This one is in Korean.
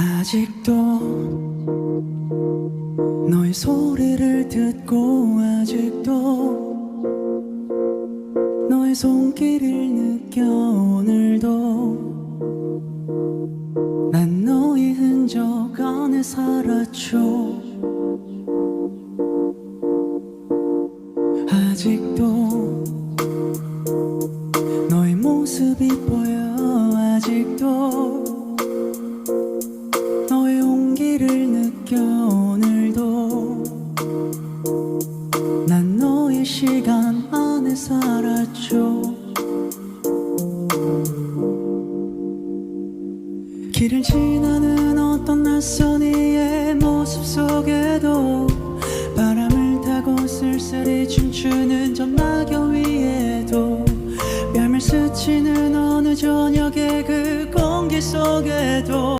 아직도 너의 소리를 듣고 아직도 너의 손길을 느껴 오늘도 난 너의 흔적 안에 살았죠 아직도 너의 모습이 보여. 아직도 온기를 느껴 오늘도 난 너의 시간 안에 살았죠. 길을 지나는 어떤 낯선 이의 모습 속에도 바람을 타고 쓸쓸히 춤추는 전낙엽 위에도 뺨을 스치는 어느 저녁의 그 공기 속에도